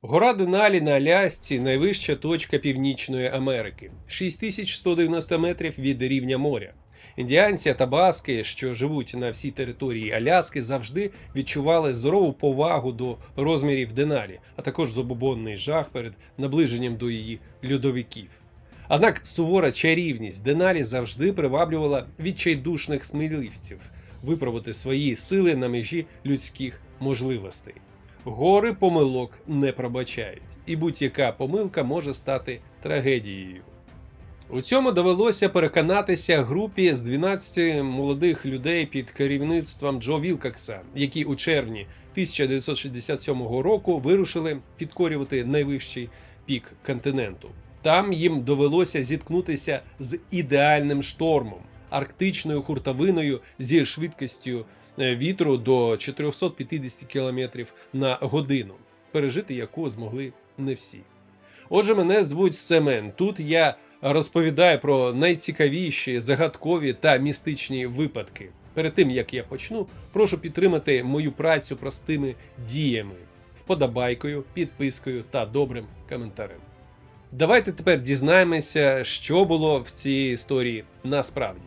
Гора Деналі на Алясці найвища точка Північної Америки 6190 метрів від рівня моря. Індіанці та баски, що живуть на всій території Аляски, завжди відчували здорову повагу до розмірів Деналі, а також забобонний жах перед наближенням до її льодовиків. Однак сувора чарівність Деналі завжди приваблювала відчайдушних сміливців випробувати свої сили на межі людських можливостей. Гори помилок не пробачають, і будь-яка помилка може стати трагедією. У цьому довелося переконатися групі з 12 молодих людей під керівництвом Джо Вілкокса, які у червні 1967 року вирушили підкорювати найвищий пік континенту. Там їм довелося зіткнутися з ідеальним штормом, арктичною хуртовиною зі швидкістю вітру до 450 км на годину, пережити яку змогли не всі. Отже, мене звуть Семен. Тут я розповідаю про найцікавіші, загадкові та містичні випадки. Перед тим як я почну, прошу підтримати мою працю простими діями, вподобайкою, підпискою та добрим коментарем. Давайте тепер дізнаємося, що було в цій історії насправді.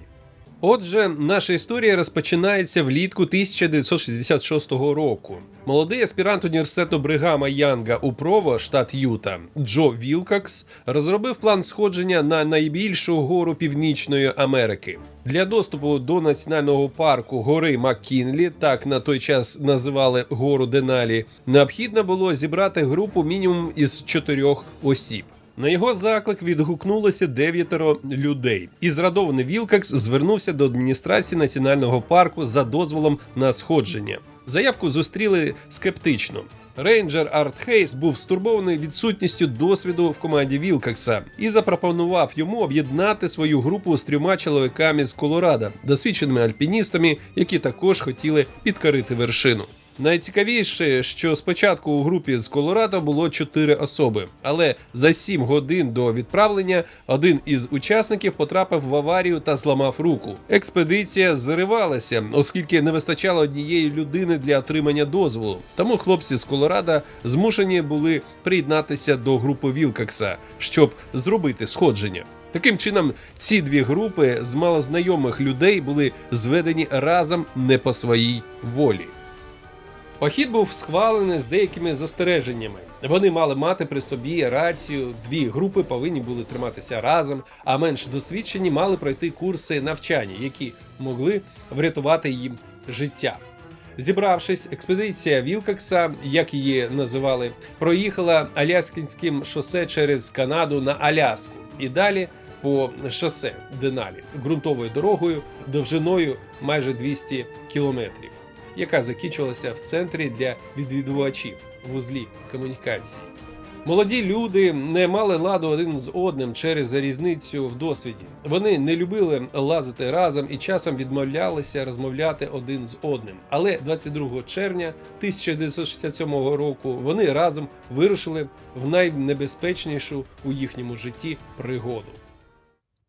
Отже, наша історія розпочинається влітку 1966 року. Молодий аспірант університету Бригама Янга у Прово, штат Юта, Джо Вілкокс розробив план сходження на найбільшу гору Північної Америки. Для доступу до національного парку гори Маккінлі, так на той час називали гору Деналі, необхідно було зібрати групу мінімум із чотирьох осіб. На його заклик відгукнулося дев'ятеро людей, і зрадований Вілкакс звернувся до адміністрації національного парку за дозволом на сходження. Заявку зустріли скептично. Рейнджер Арт Хейс був стурбований відсутністю досвіду в команді Вілкакса і запропонував йому об'єднати свою групу з трьома чоловіками з Колорадо, досвідченими альпіністами, які також хотіли підкорити вершину. Найцікавіше, що спочатку у групі з Колорадо було чотири особи, але за сім годин до відправлення один із учасників потрапив в аварію та зламав руку. Експедиція зривалася, оскільки не вистачало однієї людини для отримання дозволу. Тому хлопці з Колорадо змушені були приєднатися до групи Вілкакса, щоб зробити сходження. Таким чином, ці дві групи з малознайомих людей були зведені разом не по своїй волі. Похід був схвалений з деякими застереженнями. Вони мали мати при собі рацію, дві групи повинні були триматися разом, а менш досвідчені мали пройти курси навчання, які могли врятувати їм життя. Зібравшись, експедиція Вілкокса, як її називали, проїхала Аляскінським шосе через Канаду на Аляску і далі по шосе Деналі ґрунтовою дорогою довжиною майже 200 кілометрів яка закінчилася в центрі для відвідувачів вузлі комунікації. Молоді люди не мали ладу один з одним через різницю в досвіді. Вони не любили лазити разом і часом відмовлялися розмовляти один з одним. Але 22 червня 1967 року вони разом вирушили в найнебезпечнішу у їхньому житті пригоду.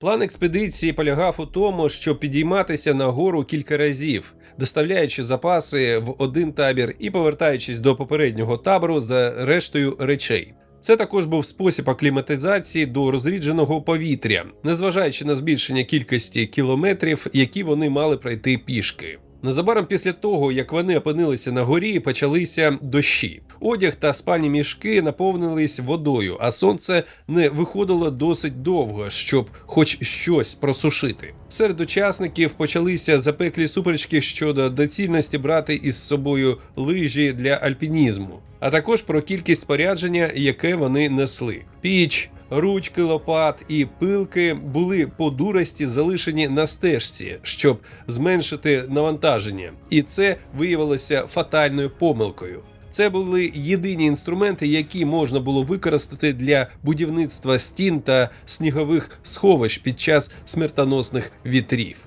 План експедиції полягав у тому, щоб підійматися на гору кілька разів, доставляючи запаси в один табір і повертаючись до попереднього табору за рештою речей. Це також був спосіб акліматизації до розрідженого повітря, незважаючи на збільшення кількості кілометрів, які вони мали пройти пішки. Незабаром після того, як вони опинилися на горі, почалися дощі. Одяг та спальні мішки наповнились водою, а сонце не виходило досить довго, щоб хоч щось просушити. Серед учасників почалися запеклі суперечки щодо доцільності брати із собою лижі для альпінізму, а також про кількість спорядження, яке вони несли. Піч, ручки лопат і пилки були по дурості залишені на стежці, щоб зменшити навантаження, і це виявилося фатальною помилкою. Це були єдині інструменти, які можна було використати для будівництва стін та снігових сховищ під час смертоносних вітрів.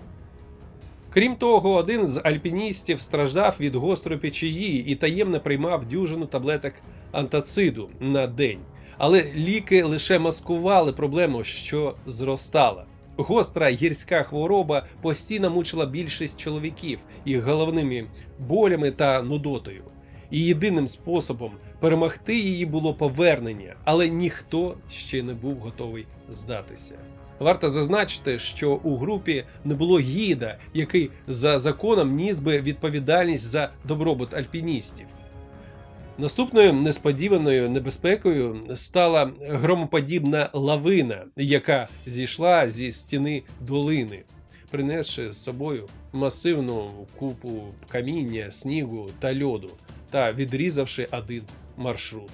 Крім того, один з альпіністів страждав від гострої печії і таємно приймав дюжину таблеток антациду на день. Але ліки лише маскували проблему, що зростала. Гостра гірська хвороба постійно мучила більшість чоловіків їх головними болями та нудотою. І єдиним способом Перемогти її було повернення, але ніхто ще не був готовий здатися. Варто зазначити, що у групі не було гіда, який за законом ніс би відповідальність за добробут альпіністів. Наступною несподіваною небезпекою стала громоподібна лавина, яка зійшла зі стіни долини, принесши з собою масивну купу каміння, снігу та льоду та відрізавши один маршрут.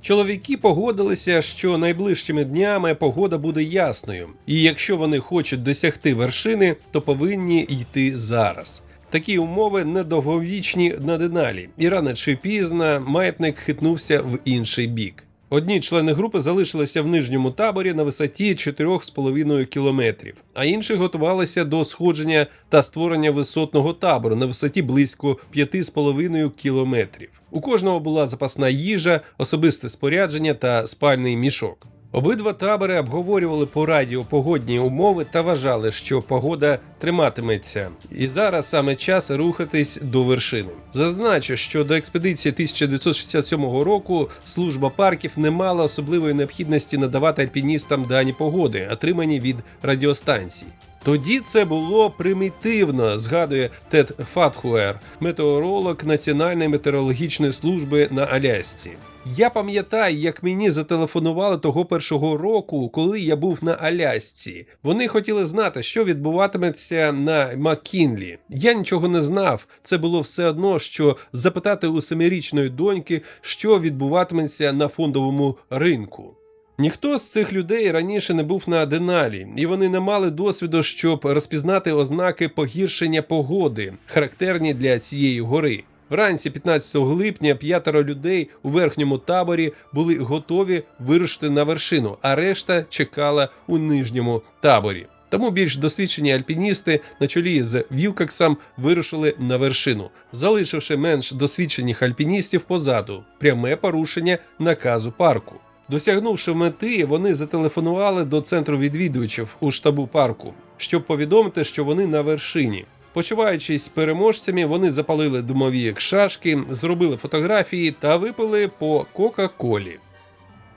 Чоловіки погодилися, що найближчими днями погода буде ясною, і якщо вони хочуть досягти вершини, то повинні йти зараз. Такі умови недовговічні на Деналі, і рано чи пізно маятник хитнувся в інший бік. Одні члени групи залишилися в нижньому таборі на висоті 4,5 кілометрів, а інші готувалися до сходження та створення висотного табору на висоті близько 5,5 кілометрів. У кожного була запасна їжа, особисте спорядження та спальний мішок. Обидва табори обговорювали по радіо погодні умови та вважали, що погода триматиметься, і зараз саме час рухатись до вершини. Зазначу, що до експедиції 1967 року служба парків не мала особливої необхідності надавати альпіністам дані погоди, отримані від радіостанцій. Тоді це було примітивно, згадує Тед Фатхуер, метеоролог Національної метеорологічної служби на Алясці. Я пам'ятаю, як мені зателефонували того першого року, коли я був на Алясці. Вони хотіли знати, що відбуватиметься на Маккінлі. Я нічого не знав. Це було все одно, що запитати у семирічної доньки, що відбуватиметься на фондовому ринку. Ніхто з цих людей раніше не був на Деналі, і вони не мали досвіду, щоб розпізнати ознаки погіршення погоди, характерні для цієї гори. Вранці 15 липня п'ятеро людей у верхньому таборі були готові вирушити на вершину, а решта чекала у нижньому таборі. Тому більш досвідчені альпіністи на чолі з Вілкоксом вирушили на вершину, залишивши менш досвідчених альпіністів позаду пряме порушення наказу парку. Досягнувши мети, вони зателефонували до центру відвідувачів у штабу парку, щоб повідомити, що вони на вершині. Почуваючись переможцями, вони запалили домові шашки, зробили фотографії та випили по Кока-Колі.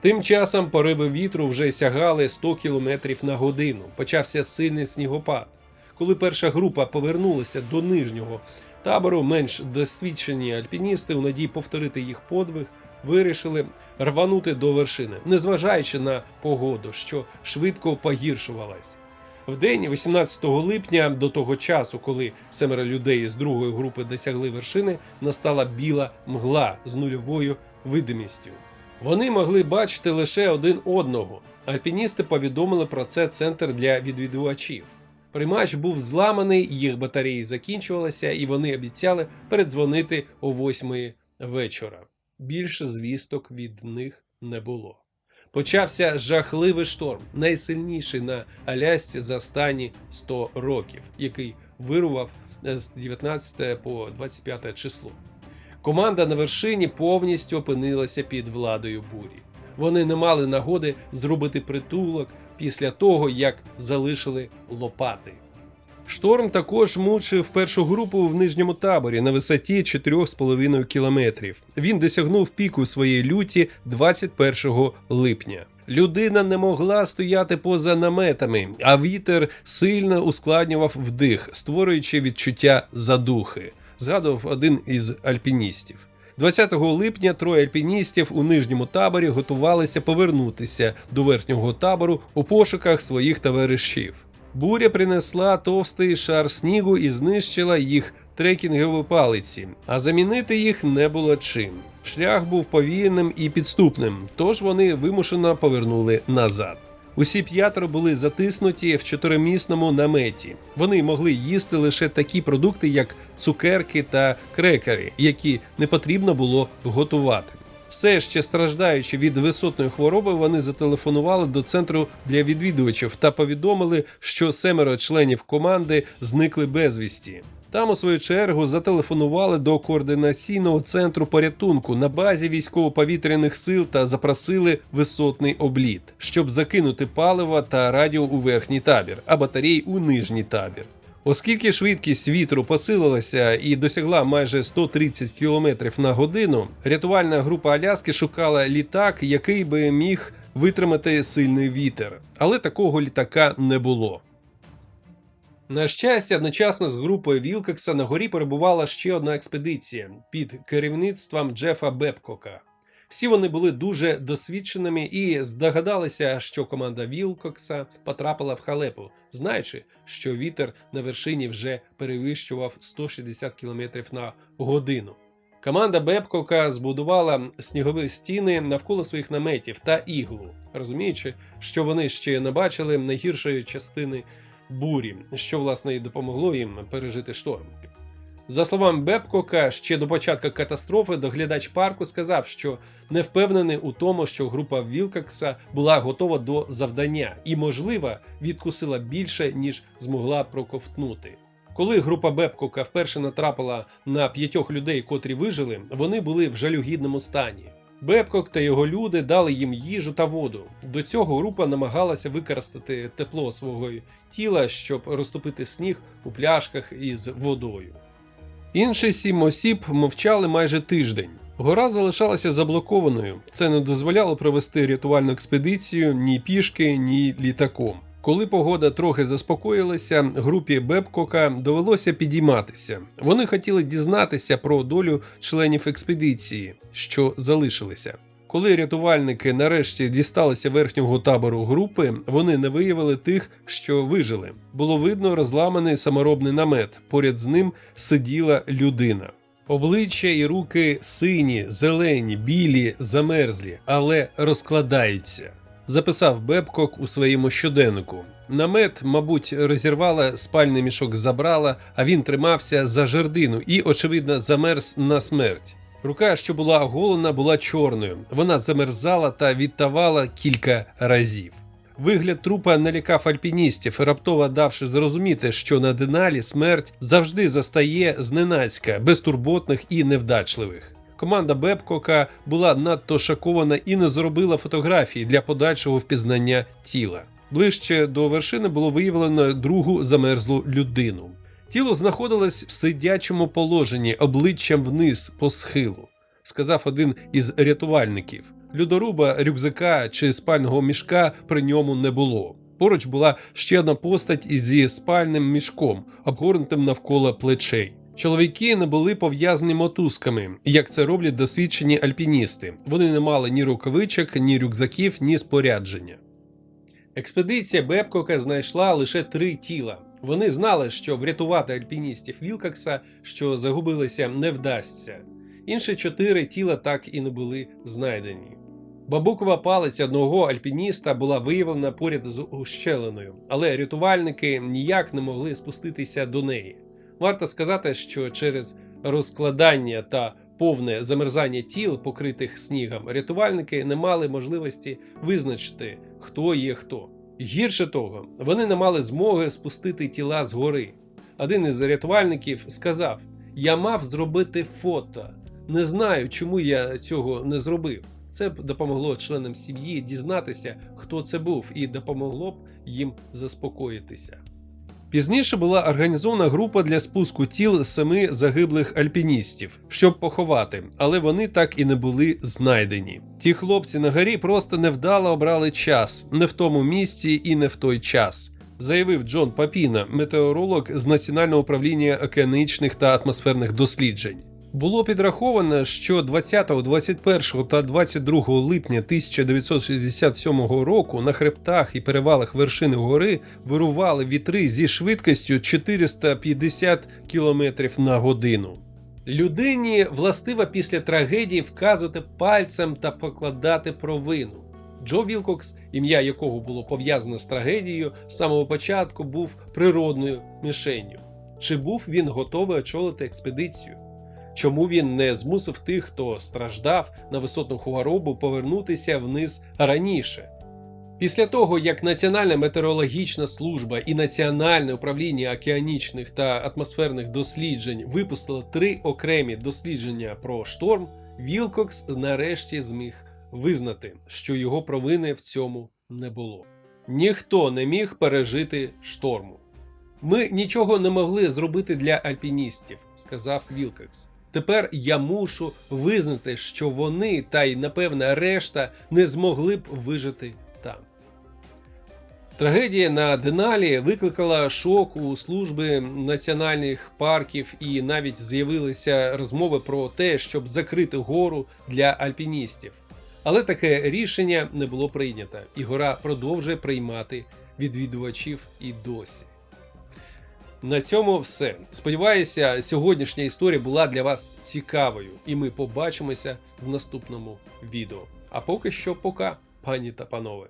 Тим часом пориви вітру вже сягали 100 км на годину. Почався сильний снігопад. Коли перша група повернулася до нижнього табору, менш досвідчені альпіністи у надії повторити їх подвиг вирішили рванути до вершини, незважаючи на погоду, що швидко погіршувалась. В день 18 липня, до того часу, коли семеро людей з другої групи досягли вершини, настала біла мгла з нульовою видимістю. Вони могли бачити лише один одного. Альпіністи повідомили про це центр для відвідувачів. Приймач був зламаний, їх батареї закінчувалися, і вони обіцяли передзвонити о 8 вечора. Більше звісток від них не було. Почався жахливий шторм, найсильніший на Алясці за останні 100 років, який вирував з 19 по 25 число. Команда на вершині повністю опинилася під владою бурі. Вони не мали нагоди зробити притулок після того, як залишили лопати. Шторм також мучив першу групу в нижньому таборі на висоті 4,5 кілометрів. Він досягнув піку своєї люті 21 липня. Людина не могла стояти поза наметами, а вітер сильно ускладнював вдих, створюючи відчуття задухи. Згадував один із альпіністів. 20 липня троє альпіністів у нижньому таборі готувалися повернутися до верхнього табору у пошуках своїх товаришів. Буря принесла товстий шар снігу і знищила їх трекінгові палиці, а замінити їх не було чим. Шлях був повільним і підступним, тож вони вимушено повернули назад. Усі п'ятеро були затиснуті в чотиримісному наметі. Вони могли їсти лише такі продукти, як цукерки та крекери, які не потрібно було готувати. Все ще страждаючи від висотної хвороби, вони зателефонували до центру для відвідувачів та повідомили, що семеро членів команди зникли безвісті. Там, у свою чергу, зателефонували до координаційного центру порятунку на базі військово-повітряних сил та запросили висотний обліт, щоб закинути паливо та радіо у верхній табір, а батареї у нижній табір. Оскільки швидкість вітру посилилася і досягла майже 130 км на годину, рятувальна група Аляски шукала літак, який би міг витримати сильний вітер, але такого літака не було. На щастя, одночасно з групою Вілкекса на горі перебувала ще одна експедиція під керівництвом Джефа Бебкока. Всі вони були дуже досвідченими і здогадалися, що команда Вілкокса потрапила в халепу, знаючи, що вітер на вершині вже перевищував 160 км на годину. Команда Бебкока збудувала снігові стіни навколо своїх наметів та іглу, розуміючи, що вони ще не бачили найгіршої частини бурі, що власне і допомогло їм пережити шторм. За словами Бебкока, ще до початку катастрофи доглядач парку сказав, що не впевнений у тому, що група Вілкокса була готова до завдання і, можливо, відкусила більше, ніж змогла проковтнути. Коли група Бебкока вперше натрапила на п'ятьох людей, котрі вижили, вони були в жалюгідному стані. Бебкок та його люди дали їм їжу та воду. До цього група намагалася використати тепло свого тіла, щоб розтопити сніг у пляшках із водою. Інші сім осіб мовчали майже тиждень. Гора залишалася заблокованою. Це не дозволяло провести рятувальну експедицію ні пішки, ні літаком. Коли погода трохи заспокоїлася, групі Бебкока довелося підійматися. Вони хотіли дізнатися про долю членів експедиції, що залишилися. Коли рятувальники нарешті дісталися верхнього табору групи, вони не виявили тих, що вижили. Було видно розламаний саморобний намет. Поряд з ним сиділа людина. Обличчя і руки сині, зелені, білі, замерзлі, але розкладаються. Записав Бебкок у своєму щоденнику. Намет, мабуть, розірвала спальний мішок забрала, а він тримався за жердину і, очевидно, замерз на смерть. Рука, що була оголена, була чорною. Вона замерзала та відтавала кілька разів. Вигляд трупа налякав альпіністів, раптово давши зрозуміти, що на Деналі смерть завжди застає зненацька, безтурботних і невдачливих. Команда Бебкока була надто шокована і не зробила фотографії для подальшого впізнання тіла. Ближче до вершини було виявлено другу замерзлу людину. Тіло знаходилось в сидячому положенні, обличчям вниз по схилу, сказав один із рятувальників. Людоруба, рюкзака чи спального мішка при ньому не було. Поруч була ще одна постать зі спальним мішком, обгорнутим навколо плечей. Чоловіки не були пов'язані мотузками, як це роблять досвідчені альпіністи. Вони не мали ні рукавичок, ні рюкзаків, ні спорядження. Експедиція Бебкока знайшла лише три тіла. Вони знали, що врятувати альпіністів Вілкокса, що загубилися, не вдасться. Інші чотири тіла так і не були знайдені. Бабукова палець одного альпініста була виявлена поряд з ущелиною, але рятувальники ніяк не могли спуститися до неї. Варто сказати, що через розкладання та повне замерзання тіл, покритих снігом, рятувальники не мали можливості визначити, хто є хто. Гірше того, вони не мали змоги спустити тіла з гори. Один із рятувальників сказав: Я мав зробити фото. Не знаю, чому я цього не зробив. Це б допомогло членам сім'ї дізнатися, хто це був, і допомогло б їм заспокоїтися. Пізніше була організована група для спуску тіл семи загиблих альпіністів, щоб поховати, але вони так і не були знайдені. Ті хлопці на горі просто невдало обрали час, не в тому місці і не в той час. Заявив Джон Папіна, метеоролог з Національного управління океанічних та атмосферних досліджень. Було підраховано, що 20, 21 та 22 липня 1967 року на хребтах і перевалах вершини гори вирували вітри зі швидкістю 450 км на годину. Людині властиво після трагедії вказувати пальцем та покладати провину. Джо Вілкокс, ім'я якого було пов'язане з трагедією, з самого початку був природною мішенню. Чи був він готовий очолити експедицію? Чому він не змусив тих, хто страждав на висотну хворобу, повернутися вниз раніше? Після того, як Національна метеорологічна служба і Національне управління океанічних та атмосферних досліджень випустили три окремі дослідження про шторм, Вілкокс нарешті зміг визнати, що його провини в цьому не було. Ніхто не міг пережити шторму. Ми нічого не могли зробити для альпіністів, сказав Вілкекс. Тепер я мушу визнати, що вони та й напевне решта не змогли б вижити там. Трагедія на Деналі викликала шок у служби національних парків, і навіть з'явилися розмови про те, щоб закрити гору для альпіністів. Але таке рішення не було прийнято, і гора продовжує приймати відвідувачів і досі. На цьому все. Сподіваюся, сьогоднішня історія була для вас цікавою, і ми побачимося в наступному відео. А поки що, пока, пані та панове.